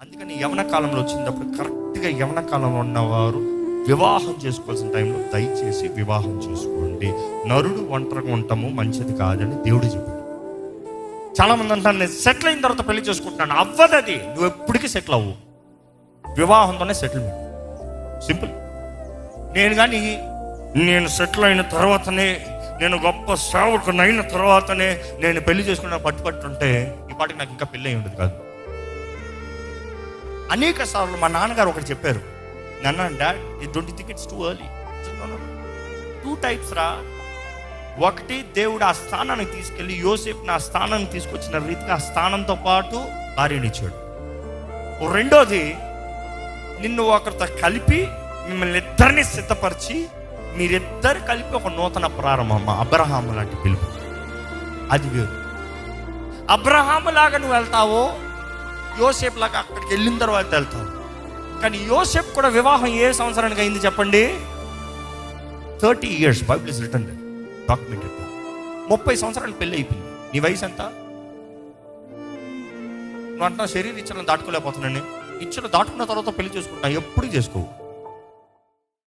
అందుకని యవన కాలంలో వచ్చినప్పుడు కరెక్ట్గా యవన కాలంలో ఉన్నవారు వివాహం చేసుకోవాల్సిన టైంలో దయచేసి వివాహం చేసుకోండి. నరుడు ఒంటరిగా ఉండటము మంచిది కాదని దేవుడు చెప్పాడు. చాలామంది అంటారు నేను సెటిల్ అయిన తర్వాత పెళ్ళి చేసుకుంటున్నాను. అవ్వదు అది నువ్వు ఎప్పటికీ సెటిల్ అవ్వు. వివాహంతోనే సెటిల్మెంట్ సింపుల్ నేను కానీ నేను సెటిల్ అయిన తర్వాతనే నేను గొప్ప సేవకుని అయిన తర్వాతనే నేను పెళ్ళి చేసుకున్న పట్టుపట్టుంటే ఈ పాటికి నాకు ఇంకా పెళ్ళి అయి ఉండదు కాదు. అనేక సార్లు మా నాన్నగారు ఒకటి చెప్పారు నన్న డాడ్ ఈ don't think it's too early two types రా. ఒకటి దేవుడు ఆ స్థానానికి తీసుకెళ్ళి యోసేపుని ఆ స్థానానికి తీసుకొచ్చిన రీతిగా ఆ స్థానంతో పాటు భార్యనిచ్చాడు ఓ రెండోది నిన్ను ఒకరితో కలిపి మిమ్మల్ని ఇద్దరిని సిద్ధపరిచి మీరిద్దరు కలిపి ఒక నూతన ప్రారంభం అబ్రహాము లాంటి పిలుపు. అది వేరు. అబ్రహాము లాగా నువ్వు వెళ్తావో యోసేపు లాగా అక్కడికి వెళ్ళిన తర్వాత వెళ్తాం కానీ యోసేపు కూడా వివాహం ఏ సంవత్సరానికి అయింది చెప్పండి? Thirty years Bible is written documented. ముప్పై సంవత్సరాలు పెళ్ళి అయిపోయింది. నీ వయసు ఎంత? నువ్వు అంటున్నావు శరీర ఇచ్చలను దాటుకోలేకపోతున్నాను ఇచ్చలు దాటుకున్న తర్వాత పెళ్ళి చేసుకుంటా ఎప్పుడు చేసుకోవు?